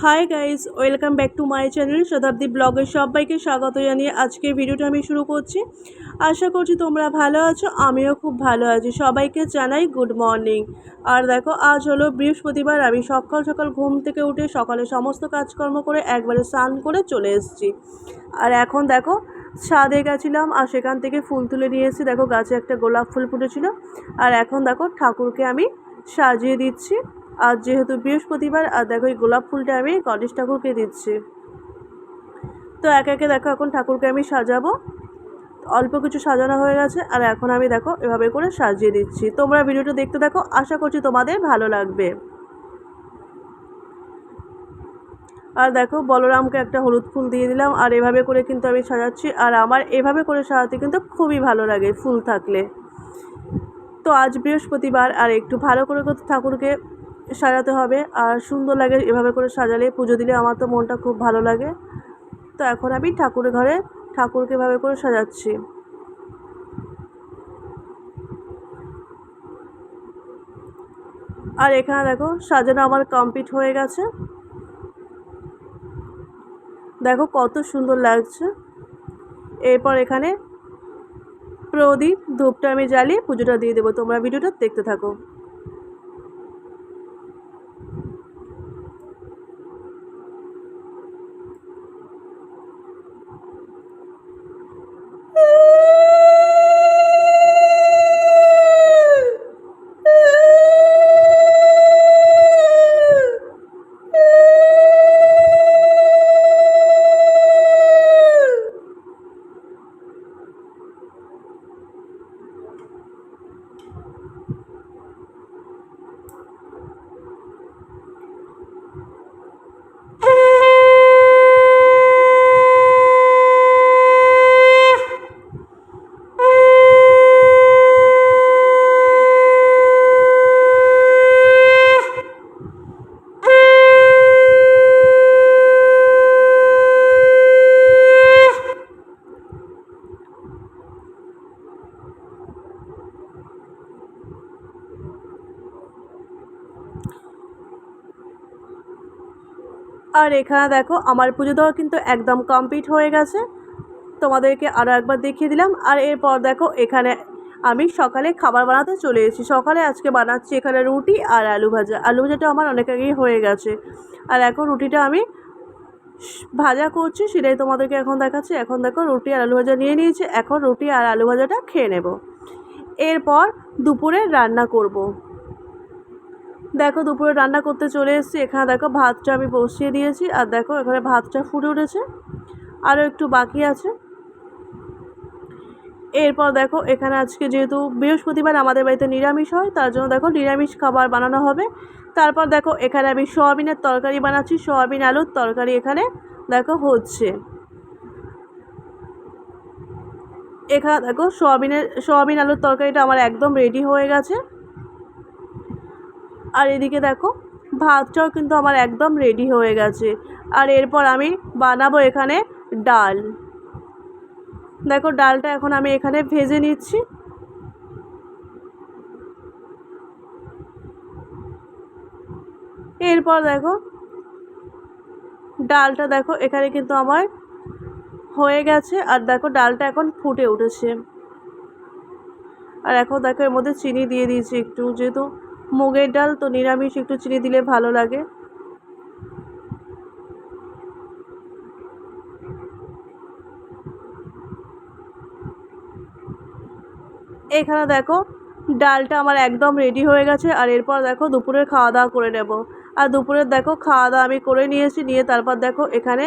Hi guys welcome back to my channel Shatabdi ব্লগের সবাইকে স্বাগত জানিয়ে আজকের ভিডিওটা আমি শুরু করছি। আশা করছি তোমরা ভালো আছো, আমিও খুব ভালো আছি। সবাইকে জানাই গুড মর্নিং আর দেখো, আজ হলো বৃহস্পতিবার, আমি সকাল সকাল ঘুম থেকে উঠে সকালে সমস্ত কাজকর্ম করে একবারে স্নান করে চলে এসেছি। আর এখন দেখো, ছাদে গেছিলাম, আর সেখান থেকে ফুল তুলে নিয়ে এসেছি। দেখো, গাছে একটা গোলাপ ফুল ফুটেছিল। আর এখন দেখো, ঠাকুরকে আমি সাজিয়ে দিচ্ছি। আর যেহেতু বৃহস্পতিবার, আর দেখো এই গোলাপ ফুলটা আমি গণেশ ঠাকুরকে দিচ্ছি। তো একে একে দেখো এখন ঠাকুরকে আমি সাজাবো। অল্প কিছু সাজানো হয়ে গেছে, আর এখন আমি দেখো এভাবে করে সাজিয়ে দিচ্ছি। তোমরা ভিডিওটা দেখতে দেখো আশা করছি তোমাদের ভালো লাগবে। আর দেখো বলরামকে একটা হলুদ ফুল দিয়ে দিলাম, আর এভাবে করে কিন্তু আমি সাজাচ্ছি, আর আমার এভাবে করে সাজাতে কিন্তু খুবই ভালো লাগে ফুল থাকলে। তো আজ বৃহস্পতিবার, আর একটু ভালো করে ঠাকুরকে সাজাতে হবে আর সুন্দর লাগে এভাবে করে সাজালে, পুজো দিলে আমার তো মনটা খুব ভালো লাগে। তো এখন আমি ঠাকুরের ঘরে ঠাকুরকে এভাবে করে সাজাচ্ছি। আর এখানে দেখো, সাজানো আমার কমপ্লিট হয়ে গেছে। দেখো কত সুন্দর লাগছে। এরপর এখানে প্রদীপ, ধূপটা আমি জ্বালিয়ে পুজোটা দিয়ে দেবো। তোমরা ভিডিওটা দেখতে থাকো। আর এখানে দেখো, আমার পুজো দেওয়া কিন্তু একদম কমপ্লিট হয়ে গেছে। তোমাদেরকে আরও একবার দেখিয়ে দিলাম। আর এরপর দেখো, এখানে আমি সকালে খাবার বানাতে চলে এসেছি। সকালে আজকে বানাচ্ছি এখানে রুটি আর আলু ভাজা। আলু ভাজাটা আমার অনেক আগেই হয়ে গেছে। আর এখন রুটিটা আমি ভাজা করছি, সেটাই তোমাদেরকে এখন দেখাচ্ছি। এখন দেখো, রুটি আর আলু ভাজা নিয়ে নিয়েছি। এখন রুটি আর আলু ভাজাটা খেয়ে নেব। এরপর দুপুরে রান্না করব। দেখো দুপুরে রান্না করতে চলে এসেছি। এখানে দেখো ভাতটা আমি বসিয়ে দিয়েছি আর দেখো এখানে ভাতটা ফুটে উঠেছে। আরও একটু বাকি আছে। এরপর দেখো এখানে আজকে যেহেতু বৃহস্পতিবার আমাদের বাড়িতে নিরামিষ হয়, তার জন্য দেখো নিরামিষ খাবার বানানো হবে। তারপর দেখো এখানে আমি সোয়াবিনের তরকারি বানাচ্ছি। সোয়াবিন, আলুর তরকারি এখানে দেখো হচ্ছে। এখানে দেখো সোয়াবিনের, সোয়াবিন, আলুর তরকারিটা আমার একদম রেডি হয়ে গেছে। আর এদিকে দেখো ভাতটাও কিন্তু আমার একদম রেডি হয়ে গেছে। আর এরপর আমি বানাবো এখানে ডাল। দেখো, ডালটা এখন আমি এখানে ভেজে নিচ্ছি। এরপর দেখো, ডালটা দেখো, এখানে কিন্তু আমার হয়ে গেছে। আর দেখো, ডালটা এখন ফুটে উঠেছে। আর এখন দেখো, এর মধ্যে চিনি দিয়ে দিয়েছি একটু, যেহেতু মুগের ডাল তো নিরামিষ, একটু চিনি দিলে ভালো লাগে। এখানে দেখো, ডালটা আমার একদম রেডি হয়ে গেছে, আর এরপর দেখো দুপুরের খাওয়া দাওয়া করে নেব। আর দুপুরের দেখো খাওয়া দাওয়া আমি করে নিয়েছি, নিয়ে তারপর দেখো এখানে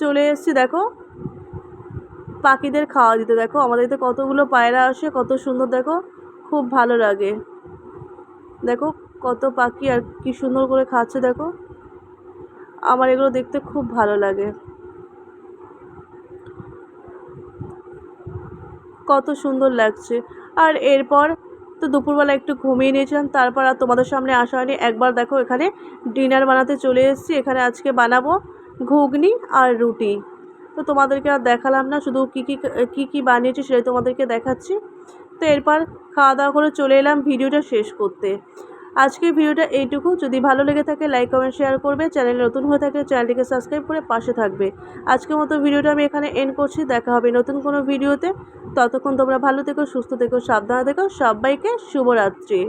চলে এসেছি, দেখো। পাখিদের খাওয়া দিতে, দেখো, আমাদের কতগুলো পায়রা আসে, কত সুন্দর, দেখো, খুব ভালো লাগে। দেখো কত পাখি আর কি সুন্দর করে খাচ্ছে, দেখো। আমার এগুলো দেখতে খুব ভালো লাগে। কত সুন্দর লাগছে। আর এরপর তো দুপুরবেলা একটু ঘুমিয়ে নিয়েছিলাম, তারপর আর তোমাদের সামনে আসা হয়নি। একবার দেখো এখানে ডিনার বানাতে চলে এসেছি, এখানে আজকে বানাবো ঘুগনি আর রুটি। তো তোমাদেরকে আর দেখালাম না, শুধু কী কী কী কী বানিয়েছি সেটাই তোমাদেরকে দেখাচ্ছি। তো এরপর খাওয়া দাওয়া করে চলে এলাম ভিডিওটা শেষ করতে। আজকের ভিডিওটা এইটুকু। যদি ভালো লেগে থাকে লাইক কমেন্ট শেয়ার করবে। চ্যানেল নতুন হয়ে থাকলে চ্যানেলটিকে সাবস্ক্রাইব করে পাশে থাকবে। আজকের মতো ভিডিওটা আমি এখানে এন্ড করছি। দেখা হবে নতুন কোনো ভিডিওতে। ততক্ষণ তোমরা ভালো থেকো, সুস্থ থেকো, সাবধানে থেকো। সবাইকে শুভরাত্রি।